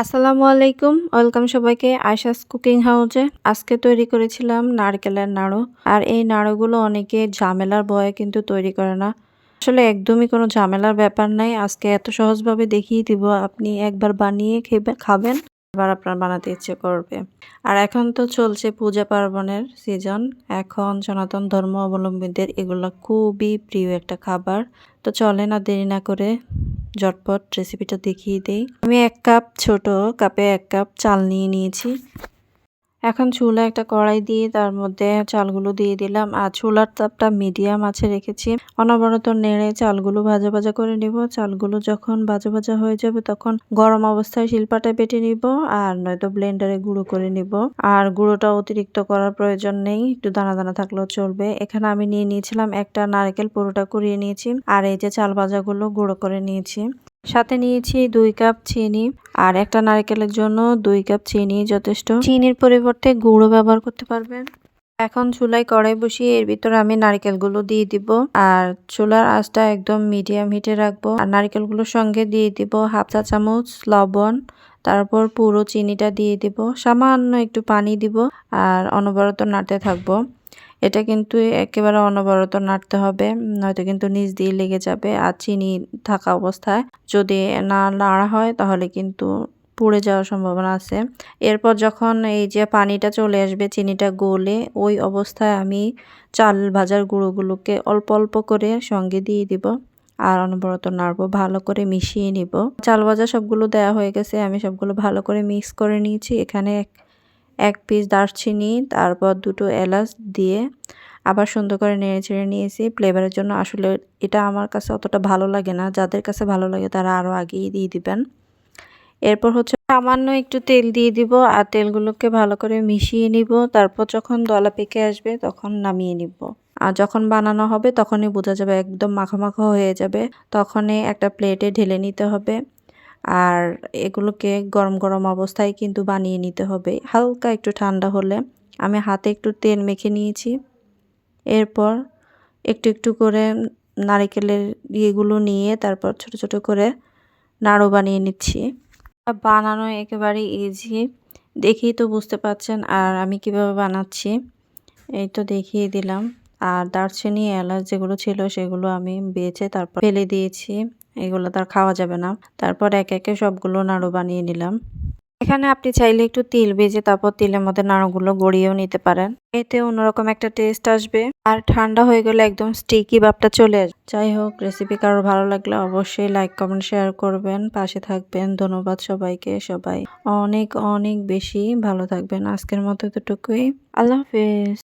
আসসালামু আলাইকুম। ওয়েলকাম সবাইকে আয়শাস কুকিং হাউসে আজকে তৈরি করেছিলাম নারকেলের নাড়ু। আর এই নাড়ুগুলো অনেকে ঝামেলার ভয়ে কিন্তু তৈরি করে না। আসলে একদমই কোনো ঝামেলার ব্যাপার নাই। আজকে এত সহজভাবে দেখিয়ে দিব। আপনি একবার বানিয়ে খেবে খাবেন, আবার আপনার বানাতে ইচ্ছে করবে। আর এখন তো চলছে পূজা পার্বণের সিজন। এখন সনাতন ধর্ম অবলম্বীদের এগুলো খুবই প্রিয় একটা খাবার। তো চলে না দেরি না করে ঝটপট রেসিপিটা দেখিয়ে দেই। আমি এক কাপ ছোট কাপে এক কাপ চাল নিয়ে নিয়েছি। এখন চুলা একটা কড়াই দিয়ে তার মধ্যে চালগুলো দিয়ে দিলাম। আর চুলার তাপটা মিডিয়াম আছে রেখেছি। অনবরত নেড়ে চালগুলো ভাজা ভাজা করে নিব। চালগুলো যখন ভাজা ভাজা হয়ে যাবে তখন গরম অবস্থায় শিলপাটায় বেটে নিব আর নয়তো ব্লেন্ডারে গুঁড়ো করে নিব। আর গুঁড়োটা অতিরিক্ত করার প্রয়োজন নেই। একটু দানা দানা থাকলেও চলবে। এখানে আমি নিয়ে নিয়েছিলাম একটা নারকেল পুরোটা করিয়ে নিয়েছি। আর এই যে চাল ভাজাগুলো গুঁড়ো করে নিয়েছি। সাথে নিয়েছি দুই কাপ চিনি আর একটা নারকেলের জন্য দুই কাপ চিনি যথেষ্ট। চিনির পরিবর্তে গুঁড়ো ব্যবহার করতে পারবেন। এখন চুলায় কড়াই বসিয়ে এর ভিতরে আমি নারকেলগুলো দিয়ে দিব আর চুলার আঁচটা একদম মিডিয়াম হিটে রাখব। আর নারকেলগুলোর সঙ্গে দিয়ে দিব হাফ চা চামচ লবণ, তারপর পুরো চিনিটা দিয়ে দিব। সামান্য একটু পানি দিব আর অনবরত নাড়তে থাকব। এটা কিন্তু একেবারে অনবরত নাড়তে হবে, নয়তো কিন্তু নিচ দিয়ে লেগে যাবে আর চিনি থাকা অবস্থায়। যদি না নাড়া হয়, তাহলে কিন্তু পুড়ে যাওয়ার সম্ভাবনা আছে। এরপর যখন এই যে পানিটা চলে আসবে, চিনিটা গলে, ওই অবস্থায় আমি চাল ভাজার গুঁড়োগুলোকে অল্প অল্প করে সঙ্গে দিয়ে দিব আর অনবরত নাড়বো, ভালো করে মিশিয়ে নিব। চাল ভাজা সবগুলো দেওয়া হয়ে গেছে, আমি সবগুলো ভালো করে মিক্স করে নিয়েছি। এখানে এক পিস দারচিনি, তারপর দুটো এলাচ দিয়ে আবার সুন্দর করে নেড়ে ছেড়ে নিয়েছি। ফ্লেভারের জন্য আসলে এটা আমার কাছে অতটা ভালো লাগে না। যাদের কাছে ভালো লাগে তারা আরও আগেই দিয়ে দিবেন। এরপর হচ্ছে সামান্য একটু তেল দিয়ে দিব আর তেলগুলোকে ভালো করে মিশিয়ে নিব। তারপর যখন দলা পেকে আসবে তখন নামিয়ে নিব। আর যখন বানানো হবে তখনই বোঝা যাবে একদম মাখা মাখা হয়ে যাবে। তখনই একটা প্লেটে ঢেলে নিতে হবে। আর এগুলোকে গরম গরম অবস্থায় কিন্তু বানিয়ে নিতে হবে। হালকা একটু ঠান্ডা হলে আমি হাতে একটু তেল মেখে নিয়েছি। এরপর একটু একটু করে নারিকেলের ইয়েগুলো নিয়ে তারপর ছোট ছোট করে নাড়ু বানিয়ে নিচ্ছি। বানানো একেবারে ইজি দেখেই তো বুঝতে পাচ্ছেন আর আমি কীভাবে বানাচ্ছি। এই তো দেখিয়ে দিলাম। আর দারচিনি, এলাচ যেগুলো ছিল সেগুলো আমি বেছে তারপর ফেলে দিয়েছি। এগুলো তার খাওয়া যাবে না। তারপর এক একে সবগুলো নাড়ু বানিয়ে নিলাম। এখানে আপনি চাইলে একটু তিল ভেজে তারপর তিলের মধ্যে নাড়ুগুলো গড়িয়েও নিতে পারেন। এতে অন্যরকম একটা টেস্ট আসবে। আর ঠান্ডা হয়ে গেলে একদম স্টিকি ভাবটা চলে আসবে। যাই হোক রেসিপি কারোর ভালো লাগলে অবশ্যই লাইক কমেন্ট শেয়ার করবেন। পাশে থাকবেন। ধন্যবাদ সবাইকে। সবাই অনেক অনেক বেশি ভালো থাকবেন। আজকের মতো এতটুকুই। আল্লাহ হাফেজ।